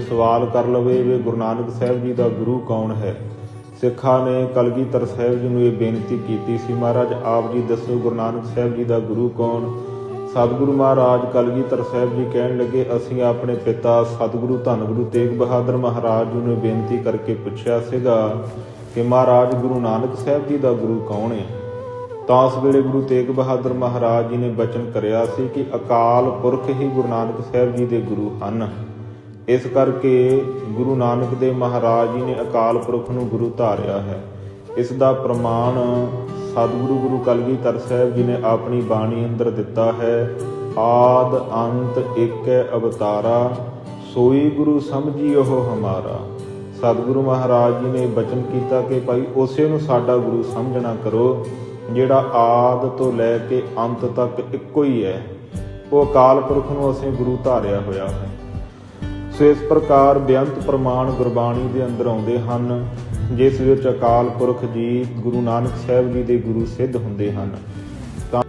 ਸਵਾਲ ਕਰ ਲਵੇ ਵੀ ਗੁਰੂ ਨਾਨਕ ਸਾਹਿਬ ਜੀ ਦਾ ਗੁਰੂ ਕੌਣ ਹੈ? ਸਿੱਖਾਂ ਨੇ ਕਲਗੀਧਰ ਸਾਹਿਬ ਜੀ ਨੂੰ ਇਹ ਬੇਨਤੀ ਕੀਤੀ ਸੀ, ਮਹਾਰਾਜ, ਆਪ ਜੀ ਦੱਸੋ ਗੁਰੂ ਨਾਨਕ ਸਾਹਿਬ ਜੀ ਦਾ ਗੁਰੂ ਕੌਣ? ਸਤਿਗੁਰੂ ਮਹਾਰਾਜ ਕਲਗੀਧਰ ਸਾਹਿਬ ਜੀ ਕਹਿਣ ਲੱਗੇ, ਅਸੀਂ ਆਪਣੇ ਪਿਤਾ ਸਤਿਗੁਰੂ ਧੰਨ ਗੁਰੂ ਤੇਗ ਬਹਾਦਰ ਮਹਾਰਾਜ ਜੀ ਨੂੰ ਬੇਨਤੀ ਕਰਕੇ ਪੁੱਛਿਆ ਸੀਗਾ ਕਿ ਮਹਾਰਾਜ, ਗੁਰੂ ਨਾਨਕ ਸਾਹਿਬ ਜੀ ਦਾ ਗੁਰੂ ਕੌਣ ਹੈ? ਤਾਂ ਉਸ ਵੇਲੇ ਗੁਰੂ ਤੇਗ ਬਹਾਦਰ ਮਹਾਰਾਜ ਜੀ ਨੇ ਬਚਨ ਕਰਿਆ ਸੀ ਕਿ ਅਕਾਲ ਪੁਰਖ ਹੀ ਗੁਰੂ ਨਾਨਕ ਸਾਹਿਬ ਜੀ ਦੇ ਗੁਰੂ ਹਨ। ਇਸ ਕਰਕੇ ਗੁਰੂ ਨਾਨਕ ਦੇਵ ਮਹਾਰਾਜ ਜੀ ਨੇ ਅਕਾਲ ਪੁਰਖ ਨੂੰ ਗੁਰੂ ਧਾਰਿਆ ਹੈ। ਇਸ ਦਾ ਪ੍ਰਮਾਣ ਸਤਿਗੁਰੂ ਗੁਰੂ ਕਲਗੀਧਰ ਸਾਹਿਬ ਜੀ ਨੇ ਆਪਣੀ ਬਾਣੀ ਅੰਦਰ ਦਿੱਤਾ ਹੈ। ਆਦ ਅੰਤ ਏਕੈ ਅਵਤਾਰਾ, ਸੋਈ ਗੁਰੂ ਸਮਝੀ ਉਹ ਹਮਾਰਾ। ਸਤਿਗੁਰੂ ਮਹਾਰਾਜ ਜੀ ਨੇ ਬਚਨ ਕੀਤਾ ਕਿ ਭਾਈ ਉਸੇ ਨੂੰ ਸਾਡਾ ਗੁਰੂ ਸਮਝਣਾ ਕਰੋ, ਜਿਹੜਾ ਆਦ ਤੋਂ ਲੈ ਕੇ ਅੰਤ ਤੱਕ ਇੱਕੋ ਹੀ ਹੈ। ਉਹ ਅਕਾਲ ਪੁਰਖ ਨੂੰ ਅਸੀਂ ਗੁਰੂ ਧਾਰਿਆ ਹੋਇਆ ਹੈ। ਸੋ ਇਸ ਪ੍ਰਕਾਰ ਬੇਅੰਤ ਪ੍ਰਮਾਣ ਗੁਰਬਾਣੀ ਦੇ ਅੰਦਰ ਆਉਂਦੇ ਹਨ, ਜਿਸ ਵਿੱਚ ਅਕਾਲ ਪੁਰਖ ਜੀ ਗੁਰੂ ਨਾਨਕ ਸਾਹਿਬ ਜੀ ਦੇ ਗੁਰੂ ਸਿੱਧ ਹੁੰਦੇ ਹਨ।